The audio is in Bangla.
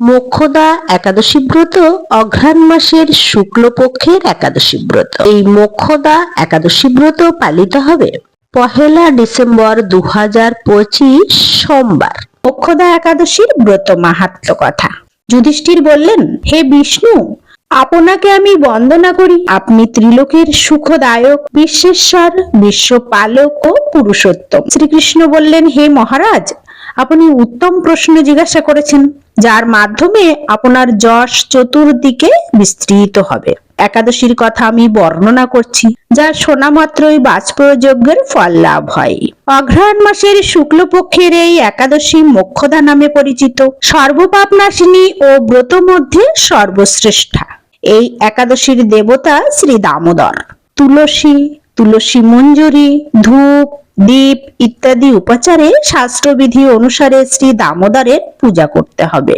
মোক্ষদা একাদশী ব্রত, অঘ্রাণ মাসের শুক্লপক্ষের একাদশী ব্রত। এই মোক্ষদা একাদশী ব্রত পালিত হবে পহেলা ডিসেম্বর দু হাজার পঁচিশ সোমবার। মোক্ষদা একাদশীর ব্রত মাহাত্ম কথা। যুধিষ্ঠির বললেন, হে বিষ্ণু, আপনাকে আমি বন্দনা করি। আপনি ত্রিলোকের সুখদায়ক, বিশ্বেশ্বর, বিশ্বপালক ও পুরুষোত্তম। শ্রীকৃষ্ণ বললেন, হে মহারাজ, আপনি উত্তম প্রশ্ন জিজ্ঞাসা করেছেন। যার মাধ্যমে আপনার যশ চতুর্দিকে বিস্তৃত হবে। একাদশীর কথা আমি বর্ণনা করছি, যা শোনা মাত্রই বাজপেয়যজ্ঞের ফল লাভ হয়। অঘ্রাণ মাসের শুক্লপক্ষের এই একাদশী মোক্ষদা নামে পরিচিত। সর্বপাপ নাশিনী ও ব্রত মধ্যে সর্বশ্রেষ্ঠা। এই একাদশীর দেবতা শ্রী দামোদর। তুলসী তুলসী মঞ্জুরি, ধূপ দীপ ইত্যাদি উপাচারে শাস্ত্রবিধি অনুসারে শ্রী দামোদরের পূজা করতে হবে।